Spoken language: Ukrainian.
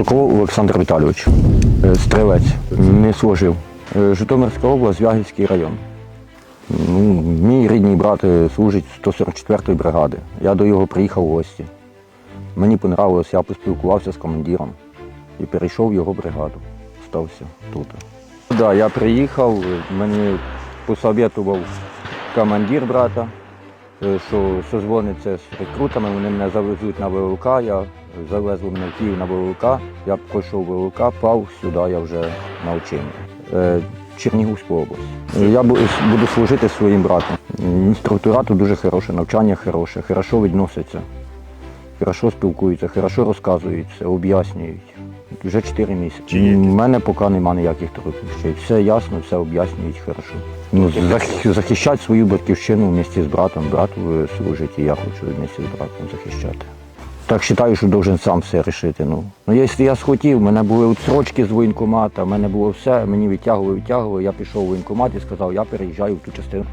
Соколов Олександр Віталійович, е, стрілець, не служив. Е, Житомирська область, Вягільський район. Ну, мій рідний брат е, служить 144-ї бригади. Я до його приїхав в гості. Мені понравилось, я поспілкувався з командиром і перейшов в його бригаду. Стався тут. Да, я приїхав, мені посоветував командир брата, е, що созвониться з рекрутами, вони мене завезуть на ВЛК, я завезли мене в Київ на ВЛК, я пройшов ВЛК, пав сюди, я вже на ученні. Е, Чернігівську область. Я буду служити своїм братом. Інструктора тут дуже хороше, навчання хороше, хорошо відносяться, хорошо спілкуються, хорошо розказують, все, об'яснюють. Вже 4 місяці. У мене поки немає ніяких труднощів. Все ясно, все об'яснюють хорошо. Ну, захищати свою батьківщину в місті з братом. Брат е, служить, і я хочу в місті з братом захищати. Так вважаю, що должен сам все рішити. Ну, ну якщо я схотів, в мене були срочки з воєнкомата, в мене було все, мені відтягували, відтягували. Я пішов в воєнкомат і сказав, я переїжджаю в ту частину.